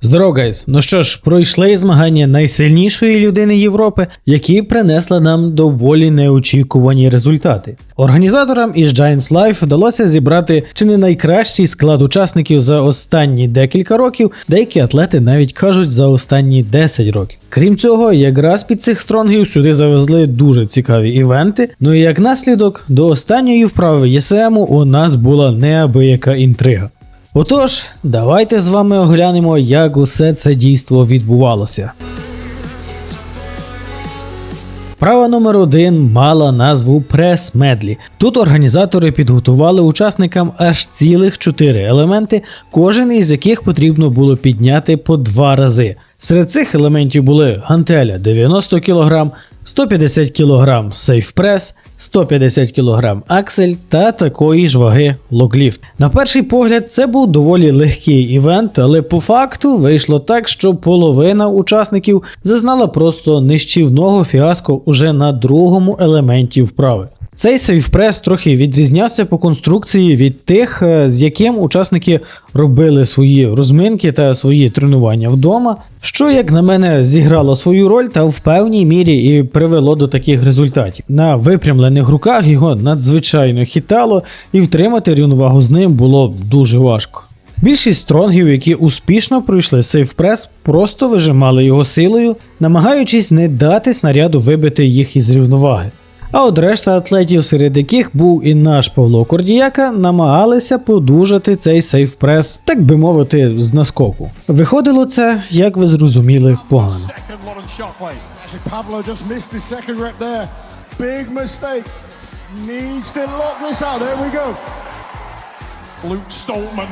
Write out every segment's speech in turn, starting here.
Здорово, гайз! Ну що ж, пройшли змагання найсильнішої людини Європи, які принесли нам доволі неочікувані результати. Організаторам із Giants Life вдалося зібрати чи не найкращий склад учасників за останні декілька років, деякі атлети навіть кажуть за останні 10 років. Крім цього, якраз під цих стронгів сюди завезли дуже цікаві івенти. Ну і як наслідок, до останньої вправи ЄСМу у нас була неабияка інтрига. Отож, давайте з вами оглянемо, як усе це дійство відбувалося. Вправа номер один мала назву прес медлі. Тут організатори підготували учасникам аж цілих чотири елементи, кожен із яких потрібно було підняти по два рази. Серед цих елементів були гантеля 90 кг, 150 кг сейф-прес, 150 кг аксель та такої ж ваги локліфт. На перший погляд, це був доволі легкий івент, але по факту вийшло так, що половина учасників зазнала просто нищівного фіаско уже на другому елементі вправи. Цей сейфпрес трохи відрізнявся по конструкції від тих, е, з яким учасники робили свої розминки та свої тренування вдома, що, як на мене, зіграло свою роль та в певній мірі і привело до таких результатів. На випрямлених руках його надзвичайно хитало, і втримати рівновагу з ним було дуже важко. Більшість стронгів, які успішно пройшли сейфпрес, просто вижимали його силою, намагаючись не дати снаряду вибити їх із рівноваги. А от решта атлетів, серед яких був і наш Павло Кордіяка, намагалися подужати цей сейфпрес, так би мовити, з наскоку. Виходило це, як ви зрозуміли, погано. Luke Stoltman.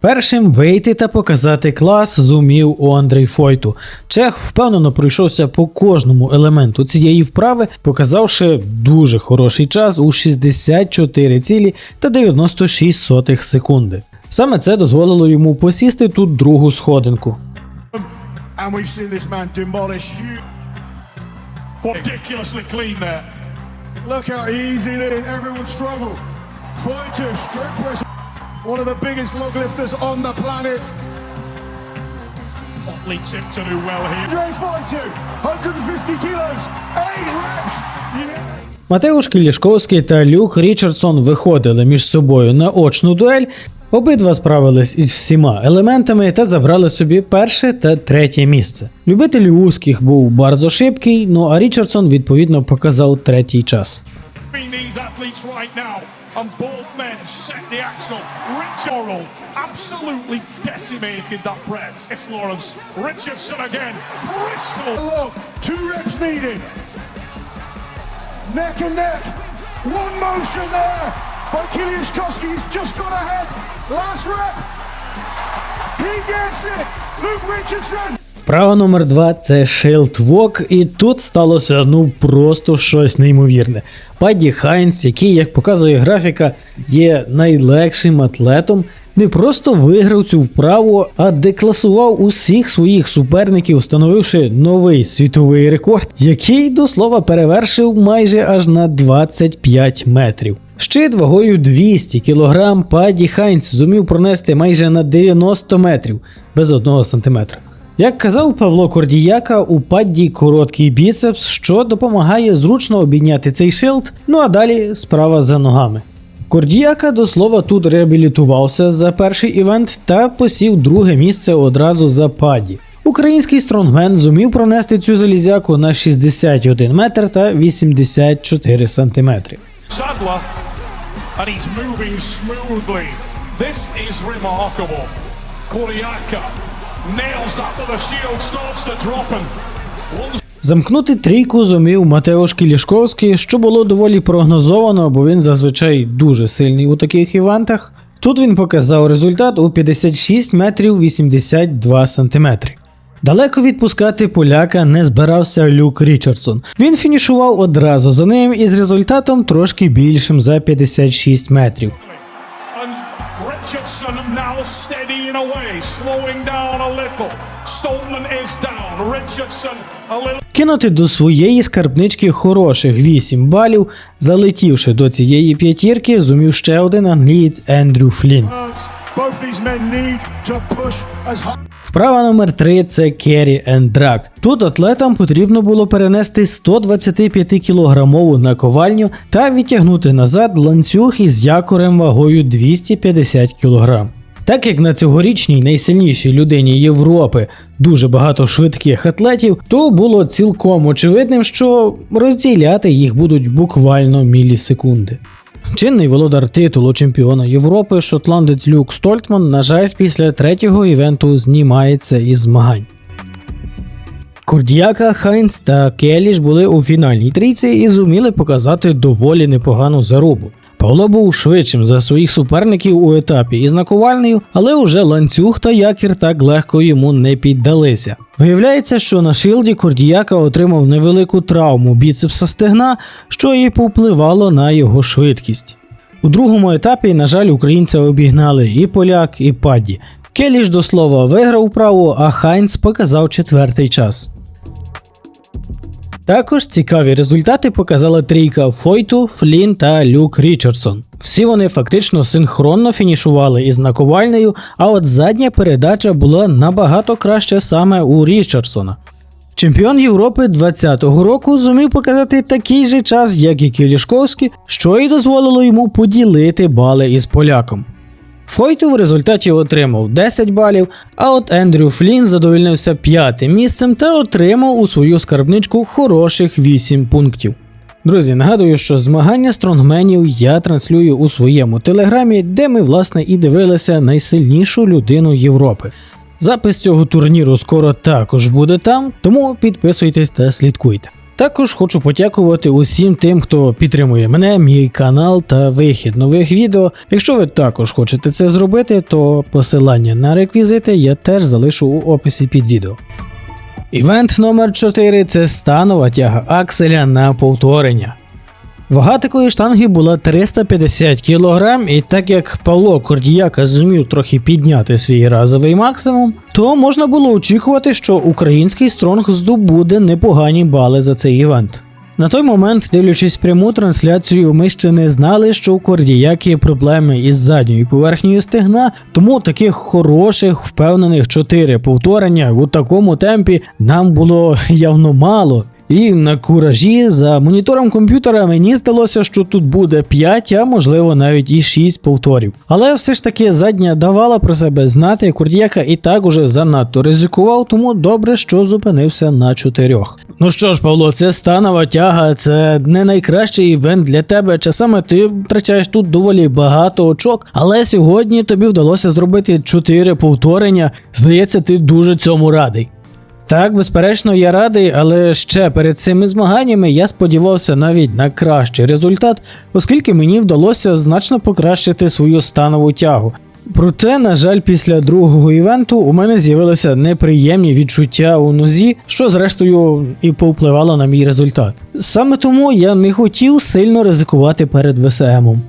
Першим вийти та показати клас зумів у Андрей Фойту. Чех впевнено пройшовся по кожному елементу цієї вправи, показавши дуже хороший час у 64 цілі та 96 сотих секунди. Саме це дозволило йому посісти тут другу сходинку. Look how easy is. Everyone struggled. To strip press. One of the biggest log lifters on the planet. What leads him to do well here? Dre Fight 150 kilos. Eight reps. Yeah. Матеуш Кілішковський та Люк Річардсон виходили між собою на очну дуель. Обидва справились із всіма елементами та забрали собі перше та третє місце. Любитель вузьких був bardzo шибкий, ну а Річардсон відповідно показав третій час. And both men set the axle. Rich Oral absolutely decimated that press. Yes, Lawrence. Richardson again. Bristol. Look, two reps needed. Neck and neck. One motion there by Kiliashkovsky. He's just got ahead. Last rep. He gets it. Luke Richardson. Вправа номер два це Shield Walk, і тут сталося ну просто щось неймовірне. Падді Хайнс, який, як показує графіка, є найлегшим атлетом, не просто виграв цю вправу, а декласував усіх своїх суперників, встановивши новий світовий рекорд, який до слова перевершив майже аж на 25 метрів. Щит вагою 200 кг Падді Хайнц зумів пронести майже на 90 метрів без 1 сантиметра. Як казав Павло Кордіяка, у падді короткий біцепс, що допомагає зручно обійняти цей шилд, ну а далі справа за ногами. Кордіяка до слова тут реабілітувався за перший івент та посів друге місце одразу за падді. Український стронгмен зумів пронести цю залізяку на 61 метр та 84 сантиметри. This is remarkable. Koriaka Замкнути трійку зумів Матеуш Кілішковський, що було доволі прогнозовано, бо він зазвичай дуже сильний у таких івентах. Тут він показав результат у 56 метрів 82 сантиметри. Далеко відпускати поляка не збирався Люк Річардсон. Він фінішував одразу за ним із результатом трошки більшим за 56 метрів. And Richardson now steadying away, slowing down a little. Stoltman is down. Richardson a little. Кинути до своєї скарбнички хороших 8 балів, залетівши до цієї п'ятірки, зумів ще один англієць Ендрю Флін. Hurts. Both these men need to push as hard. Вправа номер 3 це керрі енд драг. Тут атлетам потрібно було перенести 125 кілограмову наковальню та відтягнути назад ланцюг із якорем вагою 250 кг. Так як на цьогорічній найсильнішій людині Європи дуже багато швидких атлетів, то було цілком очевидним, що розділяти їх будуть буквально мілісекунди. Чинний володар титулу чемпіона Європи, шотландець Люк Стольтман, на жаль, після третього івенту знімається із змагань. Курдіяка, Хайнц та Келіш були у фінальній трійці і зуміли показати доволі непогану зарубу. Павло був швидшим за своїх суперників у етапі із наковальнею, але уже ланцюг та якір так легко йому не піддалися. Виявляється, що на шилді Кордіяка отримав невелику травму біцепса стегна, що і повпливало на його швидкість. У другому етапі, на жаль, українця обігнали і поляк, і падді. Келіш до слова виграв право, а Хайнц показав четвертий час. Також цікаві результати показала трійка Фойту, Флін та Люк Річардсон. Всі вони фактично синхронно фінішували із наковальнею, а от задня передача була набагато краще саме у Річардсона. Чемпіон Європи 20-го року зумів показати такий же час, як і Кілішковський, що й дозволило йому поділити бали із поляком. Фойту в результаті отримав 10 балів, а от Ендрю Флін задовольнився п'ятим місцем та отримав у свою скарбничку хороших 8 пунктів. Друзі, нагадую, що змагання стронгменів я транслюю у своєму телеграмі, де ми власне і дивилися найсильнішу людину Європи. Запис цього турніру скоро також буде там, тому підписуйтесь та слідкуйте. Також хочу подякувати усім тим, хто підтримує мене, мій канал та вихід нових відео. Якщо ви також хочете це зробити, то посилання на реквізити я теж залишу у описі під відео. Івент номер 4 це станова тяга акселя на повторення. Вага такої штанги була 350 кг, і так як Павло Кордіяка зумів трохи підняти свій разовий максимум, то можна було очікувати, що український стронг здобуде непогані бали за цей івент. На той момент, дивлячись пряму трансляцію, ми ще не знали, що у Кордіяки є проблеми із задньою поверхнею стегна, тому таких хороших, впевнених 4 повторення у такому темпі нам було явно мало. І на куражі за монітором комп'ютера мені здалося, що тут буде 5, а можливо навіть і 6 повторів. Але все ж таки задня давала про себе знати, Курдіяка і так уже занадто ризикував, тому добре, що зупинився на 4. Ну що ж, Павло, це станова тяга, це не найкращий івент для тебе. Часами ти втрачаєш тут доволі багато очок, але сьогодні тобі вдалося зробити 4 повторення. Здається, ти дуже цьому радий. Так, безперечно, я радий, але ще перед цими змаганнями я сподівався навіть на кращий результат, оскільки мені вдалося значно покращити свою станову тягу. Проте, на жаль, після другого івенту у мене з'явилися неприємні відчуття у нозі, що зрештою і повпливало на мій результат. Саме тому я не хотів сильно ризикувати перед ВСМом.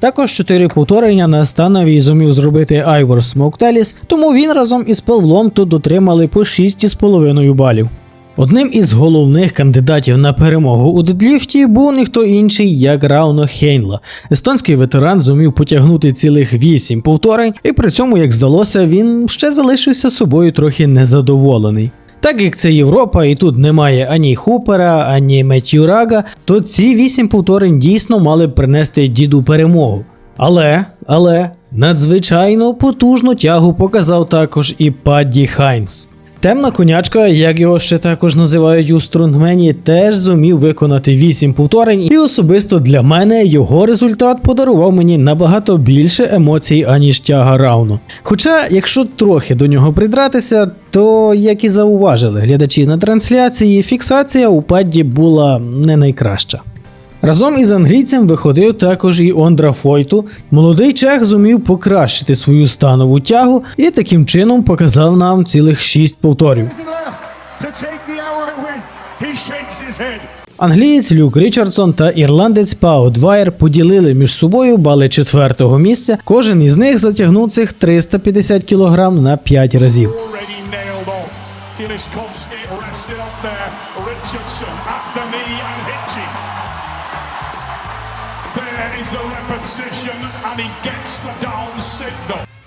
Також чотири повторення на станові зумів зробити Айвор Смоктеліс, тому він разом із Павлом тут отримали по 6,5 балів. Одним із головних кандидатів на перемогу у дедліфті був ніхто інший, як Рауно Хейнла. Естонський ветеран зумів потягнути цілих 8 повторень, і при цьому, як здалося, він ще залишився собою трохи незадоволений. Так як це Європа, і тут немає ані Хупера, ані Метюрага, то ці вісім повторень дійсно мали б принести діду перемогу. Але, але, надзвичайно потужну тягу показав також і Падді Хайнс. Темна конячка, як його ще також називають у стронгмені, теж зумів виконати 8 повторень, і особисто для мене його результат подарував мені набагато більше емоцій, аніж тяга рауну. Хоча, якщо трохи до нього придратися, то як і зауважили глядачі на трансляції, фіксація у падді була не найкраща. Разом із англійцем виходив також і Ондра Фойту. Молодий чех зумів покращити свою станову тягу і таким чином показав нам цілих 6 повторів. Англієць Люк Річардсон та ірландець Пао Двайер поділили між собою бали четвертого місця. Кожен із них затягнув цих 350 кг на 5 разів. Richardson at the knee and hitching.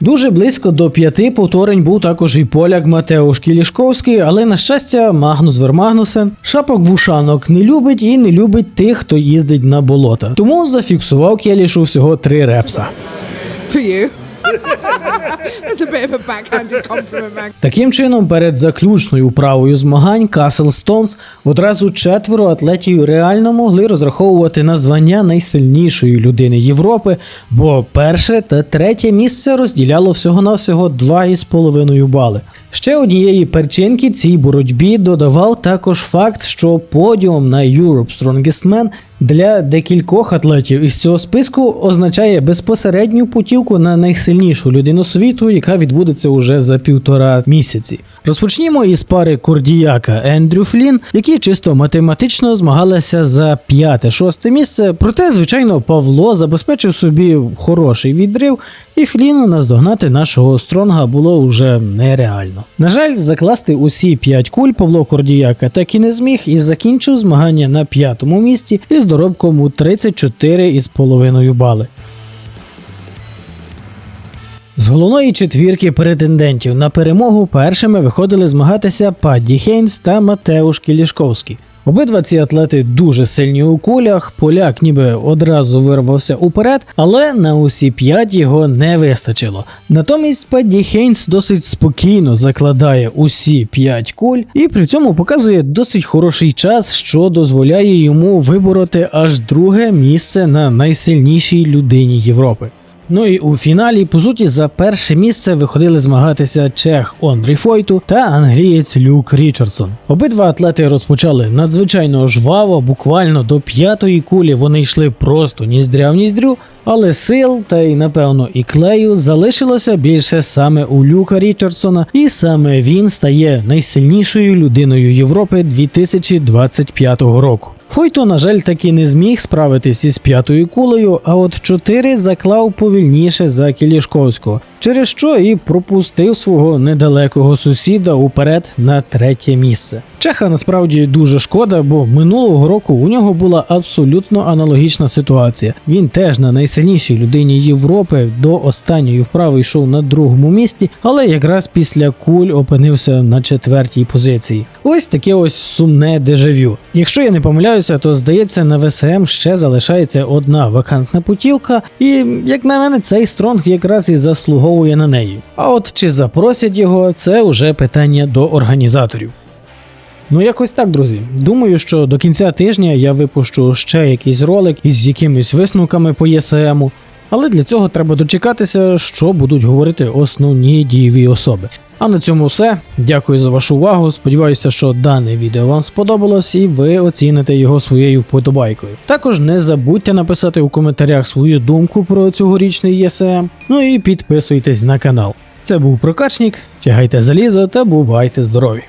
Дуже близько до п'яти повторень був також і поляк Матеуш Кілішковський, але на щастя, Магнус Вермагнусен шапок вушанок не любить і не любить тих, хто їздить на болота. Тому зафіксував Келішу всього три репса. Таким чином, перед заключною вправою змагань Castle Stones одразу четверо атлетів реально могли розраховувати на звання найсильнішої людини Європи, бо перше та третє місце розділяло всього-навсього 2,5 бали. Ще однієї перчинки цій боротьбі додавав також факт, що подіум на Europe Strongest Man для декількох атлетів із цього списку означає безпосередню путівку на найсильнішу людину світу, яка відбудеться уже за півтора місяці. Розпочнімо із пари Кордіяка Ендрю Флін, які чисто математично змагалися за п'яте-шосте місце. Проте, звичайно, Павло забезпечив собі хороший відрив, і Фліну наздогнати нашого стронга було вже нереально. На жаль, закласти усі п'ять куль Павло Кордіяка так і не зміг і закінчив змагання на п'ятому місці із доробком у 34,5 бали. З головної четвірки претендентів на перемогу першими виходили змагатися Падді Хейнс та Матеуш Кілішковський. Обидва ці атлети дуже сильні у кулях. Поляк ніби одразу вирвався уперед, але на усі п'ять його не вистачило. Натомість Падді Хейнс досить спокійно закладає усі п'ять куль і при цьому показує досить хороший час, що дозволяє йому вибороти аж друге місце на найсильнішій людині Європи. Ну і у фіналі, по суті, за перше місце виходили змагатися чех Ондрій Фойту та англієць Люк Річардсон. Обидва атлети розпочали надзвичайно жваво, буквально до п'ятої кулі вони йшли просто ніздря в ніздрю, але сил та й напевно і клею залишилося більше саме у Люка Річардсона, і саме він стає найсильнішою людиною Європи 2025 року. Фойто, на жаль, таки не зміг справитись із п'ятою кулею, а от чотири заклав повільніше за Кілішковського, через що і пропустив свого недалекого сусіда уперед на третє місце. Чеха насправді дуже шкода, бо минулого року у нього була абсолютно аналогічна ситуація. Він теж на найсильнішій людині Європи до останньої вправи йшов на другому місці, але якраз після куль опинився на четвертій позиції. Ось таке ось сумне дежавю. Якщо я не помиляюся, то здається на ВСМ ще залишається одна вакантна путівка, і як на мене, цей стронг якраз і заслуговує на неї. А от чи запросять його, це вже питання до організаторів. Ну, якось так, друзі. Думаю, що до кінця тижня я випущу ще якийсь ролик із якимись висновками по ЄСМу. Але для цього треба дочекатися, що будуть говорити основні дієві особи. А на цьому все. Дякую за вашу увагу. Сподіваюся, що дане відео вам сподобалось і ви оціните його своєю вподобайкою. Також не забудьте написати у коментарях свою думку про цьогорічний ЄСМ. Ну і підписуйтесь на канал. Це був Прокачник, тягайте залізо та бувайте здорові!